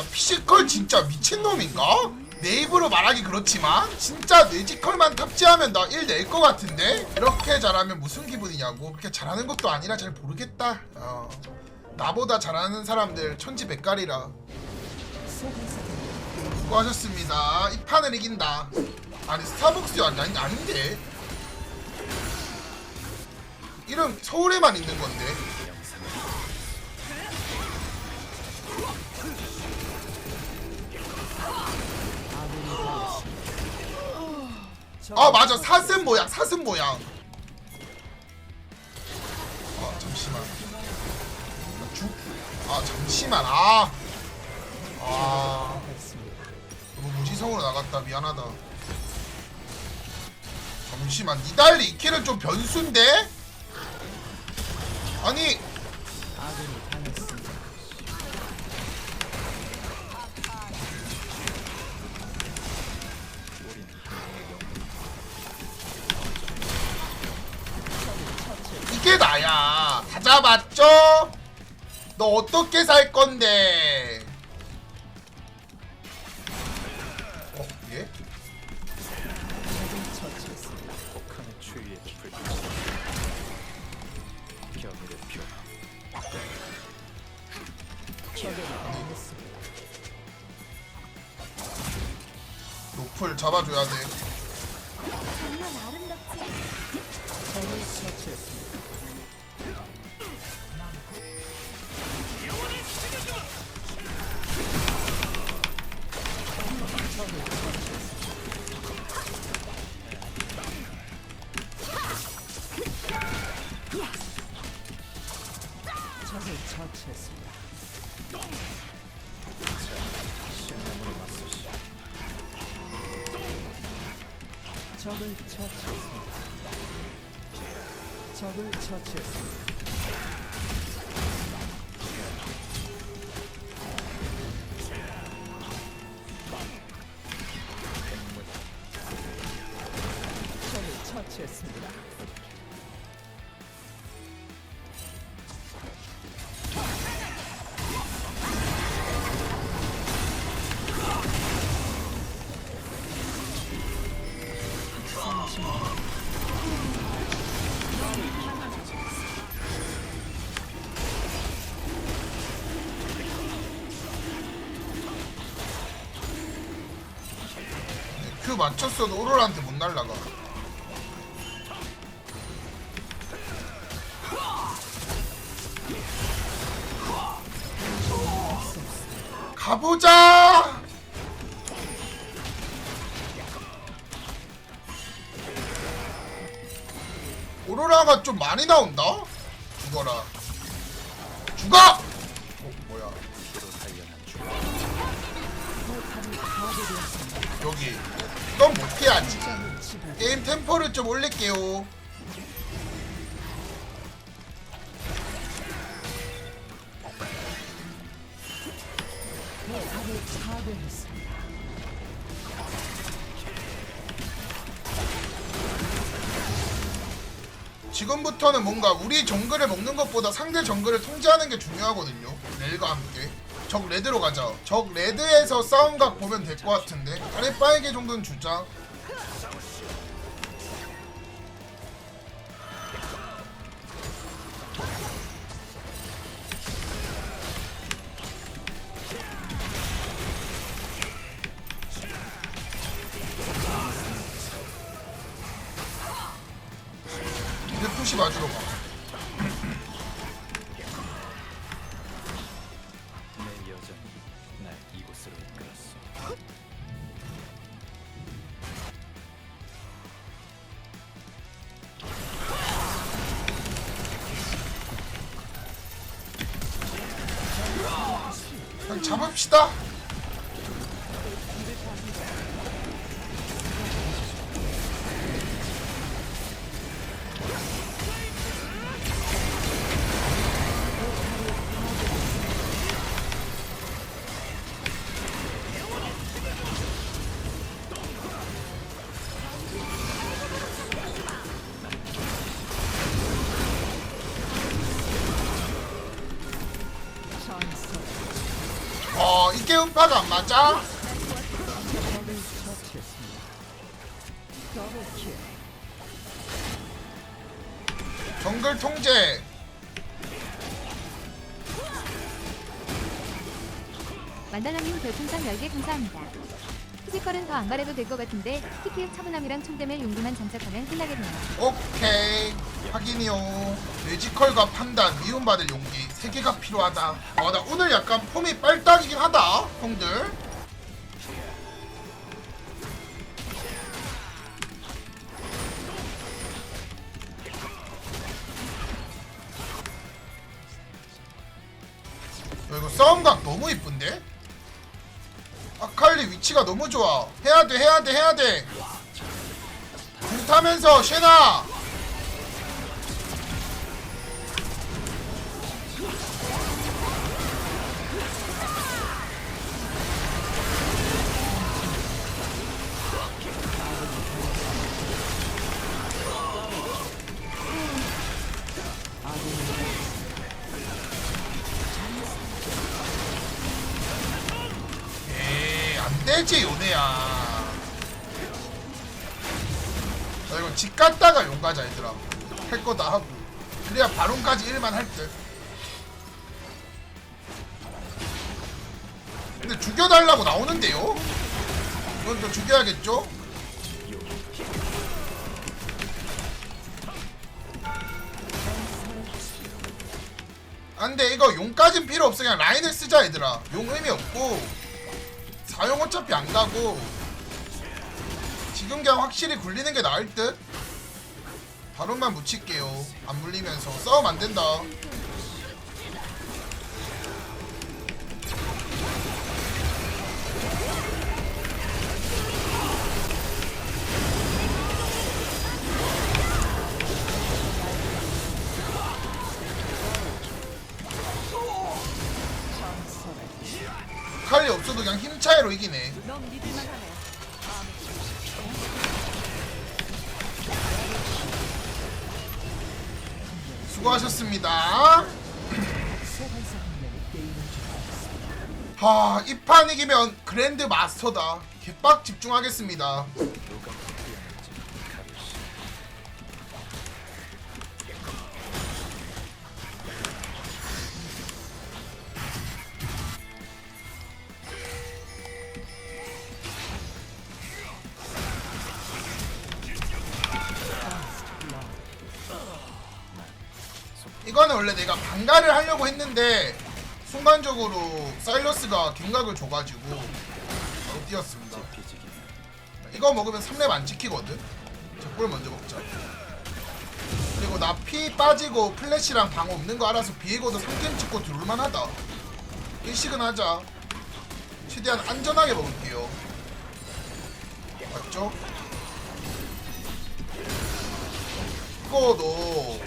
근데 피지컬 진짜 미친놈인가? 내 입으로 말하기 그렇지만 진짜 뇌지컬만 탑재하면 나 1 낼 것 같은데? 이렇게 잘하면 무슨 기분이냐고. 그렇게 잘하는 것도 아니라 잘 모르겠다. 어. 나보다 잘하는 사람들 천지백갈이라. 수고하셨습니다. 이 판을 이긴다. 아니 스타벅스 아니, 아니 아닌데. 이름 서울에만 있는 건데 아 맞아. 사슴 모양 사슴 모양. 아 잠시만. 죽? 아 잠시만. 아. 아, 너무 무지성으로 나갔다. 미안하다. 잠시만. 니달리 이 킬은 좀 변수인데? 아니 어떻게 살 건데? 어? 예? 노플 잡아줘야 돼 적을 처치했습니다. 적을 처치했습니다. 그 맞췄어도 오로라한테 못 날라가. 가보자! 오로라가 좀 많이 나온다? 죽어라. 죽어! 어 뭐야. 여기 넌 못해야지 게임 템포를 좀 올릴게요. 지금부터는 뭔가 우리 정글을 먹는 것보다 상대 정글을 통제하는 게 중요하거든요. 렐과 함께. 적 레드로 가자. 적 레드에서 싸움각 보면 될 것 같은데. 아래 빨개 정도는 주자. 푸시 맞으러 가. 편파가 안 맞아? 정글 통제 만다나님 별풍선 10개 감사합니다. 피지컬은 더안 바래도 될 것 같은데 TPF 차분함이랑 총 때문에 용도만 장착하면 끝나겠네요. 오케이. 확인이요. 뇌지컬과 판단 미움받을 용기 세 개가 필요하다. 아 나 오늘 약간 폼이 빨딱이긴 하다 형들 위치가 너무 좋아. 해야돼 해야돼 해야돼. 불타면서 쉐나 그래야 바론까지 일만 할 듯. 근데 죽여달라고 나오는데요? 이건 또 죽여야겠죠? 안돼 이거 용까진 필요 없어. 그냥 라인을 쓰자 얘들아. 용 의미 없고. 사용 어차피 안 가고. 지금 그냥 확실히 굴리는 게 나을 듯 바론만 묻힐게요. 안 물리면서. 싸움 안 된다. 칼이 없어도 그냥 힘 차이로 이기네 중단했습니다. 하, 이 판 이기면 그랜드 마스터다. 개빡 집중하겠습니다. 원래 내가 반가를 하려고 했는데 순간적으로 사일러스가 갱각을 줘가지고 바로 뛰었습니다. 이거 먹으면 3렙 안 찍히거든. 적골 먼저 먹자. 그리고 나 피 빠지고 플래시랑 방어 없는 거 알아서 비에고도 3템 찍고 들어올만 하다. 일식은 하자. 최대한 안전하게 먹을게요. 맞죠? 이거도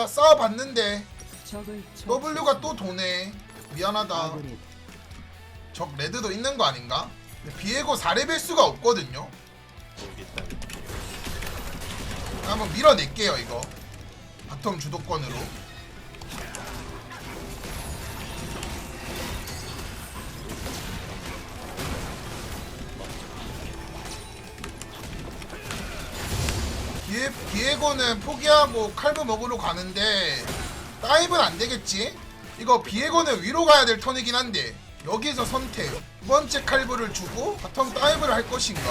때 2렙이라 싸워봤는데. W가 또 도네. 미안하다. 적 레드도 있는 거 아닌가? 비에고 4렙일 수가 없거든요. 한번 밀어낼게요 이거. 바텀 주도권으로 비에, 비에고는 포기하고 칼브 먹으러 가는데 다이브는 안 되겠지? 이거 비에고는 위로 가야 될 턴이긴 한데 여기서 선택. 두 번째 칼브를 주고 바텀 다이브를 할 것인가?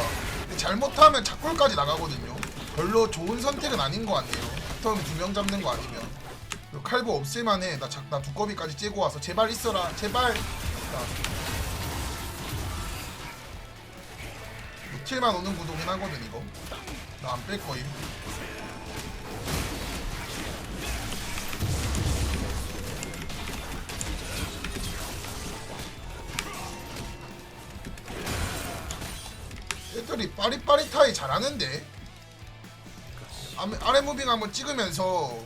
근데 잘못하면 작골까지 나가거든요. 별로 좋은 선택은 아닌 것 같네요. 바텀 두 명 잡는 거 아니면. 칼브 없을만해. 나, 작, 나 두꺼비까지 째고 와서 제발 있어라. 제발. 자. 노틸만 오는 구도긴 하거든 이거 나 안 뺄 거임. 애들이 빠릿빠릿하게 잘하는데. 아래, 무빙 한번 찍으면서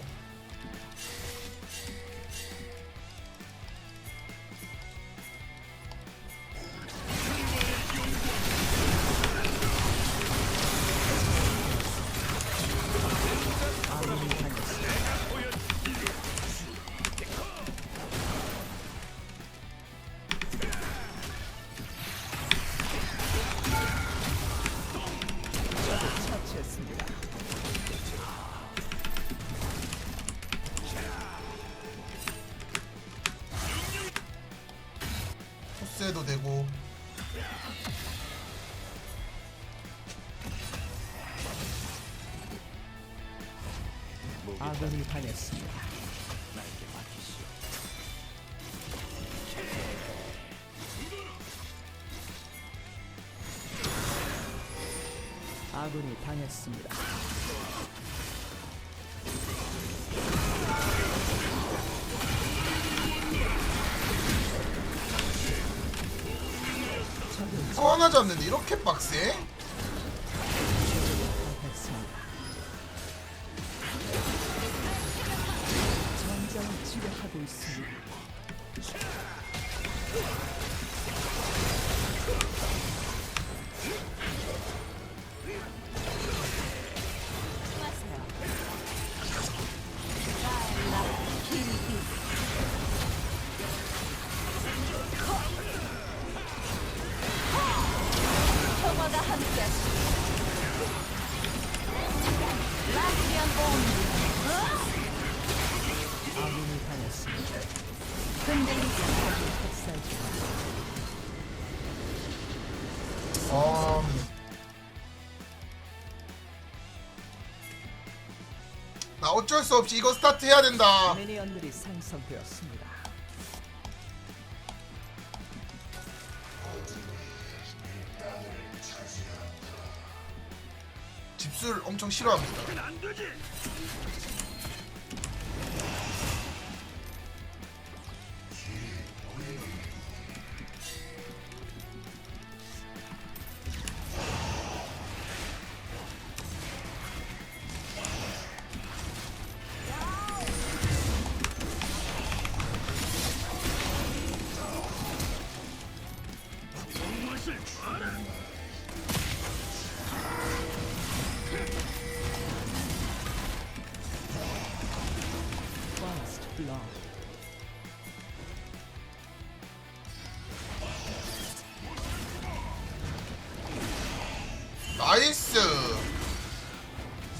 이 아군이 당했습니다. 나에게 맡기시오. 아군이 당했습니다. 이거 하나 잡는데 이렇게 빡세? 어쩔 수 없이 이거 스타트 해야 된다 미니언들이 생성되었습니다. 집술 엄청 싫어합니다 나이스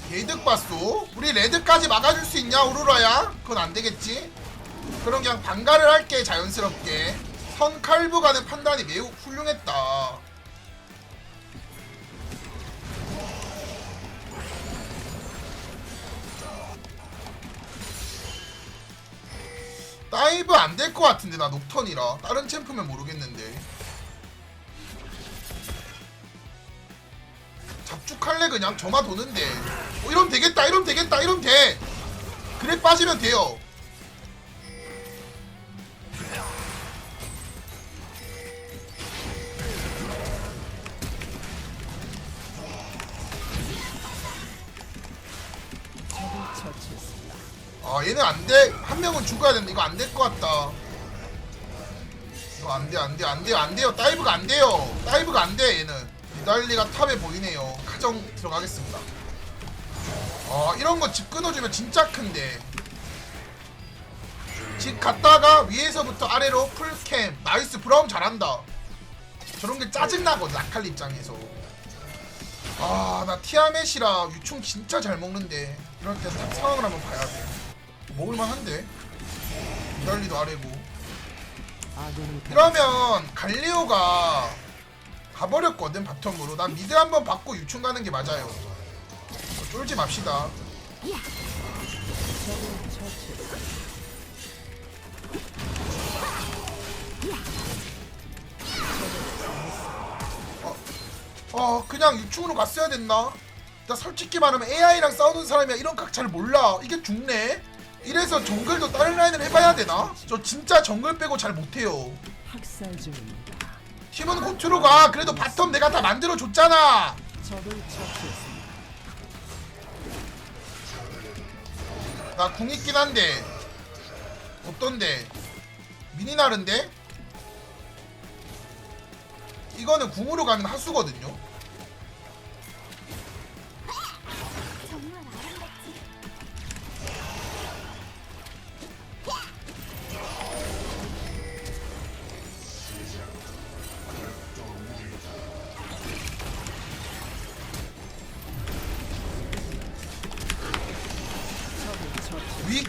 개이득 봤어? 우리 레드까지 막아줄 수 있냐 오로라야? 그건 안되겠지? 그럼 그냥 반가를 할게 자연스럽게 선 칼부 가는 판단이 매우 훌륭했다 다이브 안 될 것 같은데 나 녹턴이라 다른 챔프면 모르겠는데 잡죽할래 그냥 점화 도는데. 어, 이러면 되겠다 이러면 되겠다 이러면 돼. 그래 빠지면 돼요. 아 얘는 안돼 한 명은 죽어야 되는데 이거 안 될 것 같다. 이거 안돼 안돼 안돼요 안돼요. 다이브가 안돼요. 다이브가 안돼 얘는. 니달리가 탑에 보이네요 가정 들어가겠습니다. 아 이런 거 집 끊어주면 진짜 큰데. 집 갔다가 위에서부터 아래로 풀캠 나이스 브라움 잘한다. 저런 게 짜증나거든 아칼리 입장에서. 아 나 티아멧이라 유충 진짜 잘 먹는데. 이럴 때탑 상황을 한번 봐야 돼. 먹을만한데? 니달리도 아래고 이러면 갈리오가 가버렸거든 바텀으로 난 미드 한번 받고 유충 가는 게 맞아요 어, 쫄지 맙시다 처치했습니다. 어 그냥 유충으로 갔어야 됐나? 나 솔직히 말하면 AI랑 싸우는 사람이야 이런 각 잘 몰라 이게 죽네? 이래서 정글도 다른 라인을 해봐야 되나? 저 진짜 정글 빼고 잘 못해요 학살 중 팀은 고트로 가 그래도 바텀 내가 다 만들어 줬잖아. 적을 처치했습니다. 나궁 있긴 한데. 어떤데? 미니나른데? 이거는 궁으로 가는 하수거든요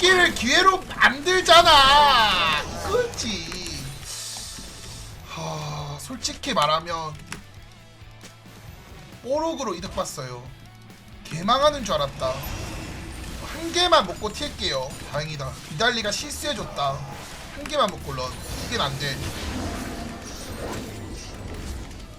위기를 기회로 만들잖아. 그렇지. 하, 솔직히 말하면 뽀록으로 이득 봤어요. 개망하는 줄 알았다. 한 개만 먹고 튈게요. 다행이다. 비달리가 실수해줬다. 한 개만 먹고 런. 이게 안 돼.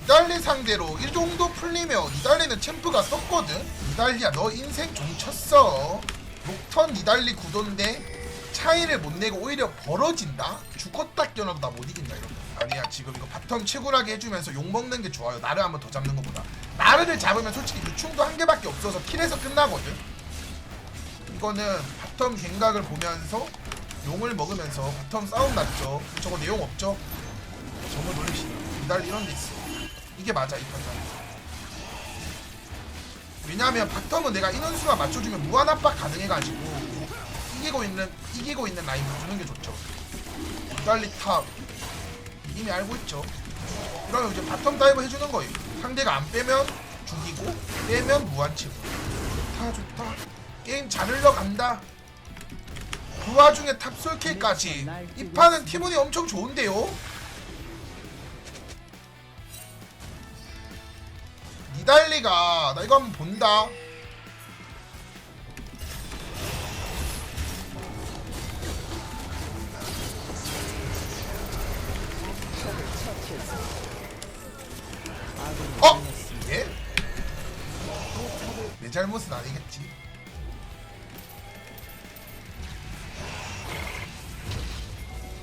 니달리 상대로 이 정도 풀리면 니달리는 챔프가 썼거든? 니달리야 너 인생 종쳤어 녹턴 니달리 구도인데 차이를 못 내고 오히려 벌어진다? 죽었다 깨어나도 나 못 이긴다 이런 거. 아니야 지금 이거 바텀 채굴하게 해주면서 욕먹는 게 좋아요. 나를 한번 더 잡는 것보다. 나르를 잡으면 솔직히 유충도 한 개밖에 없어서 킬에서 끝나거든. 이거는 바텀 갱각을 보면서 용을 먹으면서 바텀 싸움 났죠. 저거 내용 없죠? 정말 놀리시다 니달리 이런 데 있어. 이게 맞아 이 판단. 왜냐하면 바텀은 내가 인원수만 맞춰주면 무한 압박 가능해가지고 이기고 있는 이기고 있는 라인 봐주는 게 좋죠. 달리 탑 이미 알고 있죠. 그러면 이제 바텀 다이브 해주는 거예요. 상대가 안 빼면 죽이고 빼면 무한치고. 좋다 좋다. 게임 잘 흘러간다. 그 와중에 탑솔킬까지 이 판은 팀운이 엄청 좋은데요. 니달리가 나 이거 한번 본다. 어? 예? 내 잘못은 아니겠지.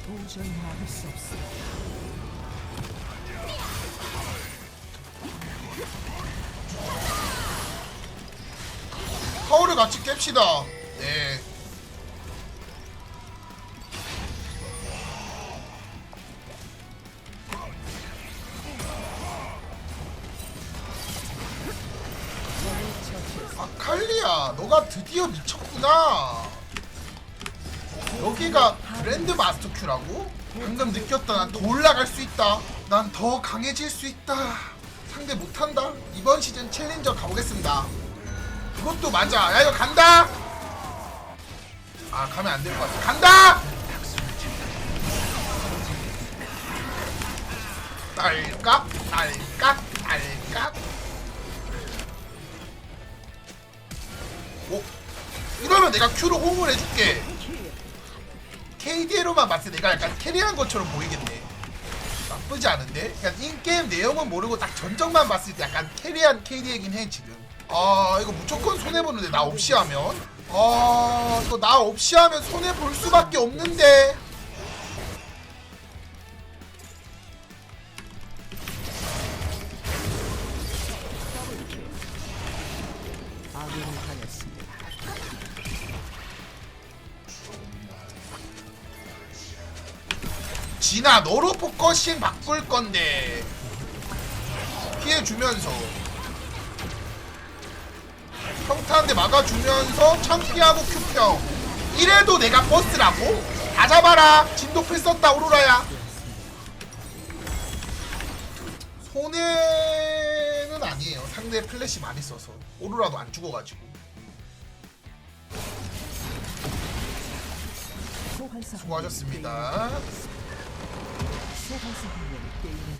도저히 막을 수 없어. 파워를 같이 깹시다. 네. 아칼리야, 너가 드디어 미쳤구나. 여기가 그랜드 마스터 큐라고? 방금 느꼈다. 난 더 올라갈 수 있다. 난 더 강해질 수 있다. 상대 못한다. 이번 시즌 챌린저 가보겠습니다. 그것도 맞아. 야 이거 간다. 아 가면 안 될 것 같아. 간다. 딸깍 딸깍 딸깍. 오 이러면 내가 큐로 호응을 해줄게. KDA로만 봤을 때 내가 약간 캐리한 것처럼 보이겠네. 나쁘지 않은데? 그냥 인게임 내용은 모르고 딱 전적만 봤을 때 약간 캐리한 KD이긴 해 지금. 아 이거 무조건 손해보는데 나 없이 하면? 아 이거 나 없이 하면 손해볼 수밖에 없는데 포커싱 바꿀 건데. 피해주면서. 평타한테 막아주면서 창피하고 큐평. 이래도 내가 버스라고? 다 잡아라. 진도필 썼다 오로라야. 손해는 아니에요. 상대 플래시 많이 써서. 오로라도 안 죽어가지고. 수고하셨습니다 소환사 하면 게임을